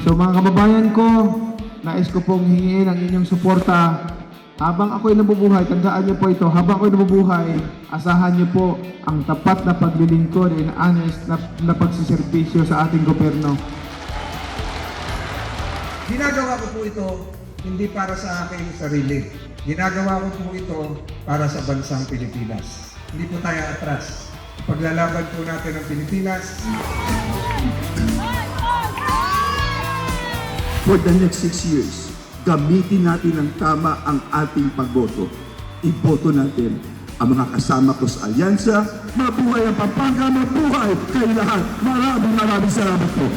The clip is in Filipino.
So mga kababayan ko, nais ko pong hingin ang inyong suporta. Habang ako'y nabubuhay, tandaan niyo po ito, habang ako'y nabubuhay, asahan niyo po ang tapat na paglilingkod and honest na, na pagsiservisyo sa ating gobyerno. Ginagawa ko po ito hindi para sa aking sarili. Ginagawa ko po ito para sa bansang Pilipinas. Hindi po tayo atras. Paglalaban po natin ang Pilipinas, For the next six years, gamitin natin ng tama ang ating pagboto. Iboto natin ang mga kasama ko sa alyansa. Mabuhay ang Pampanga, mabuhay kayo lahat. Maraming maraming salamat po.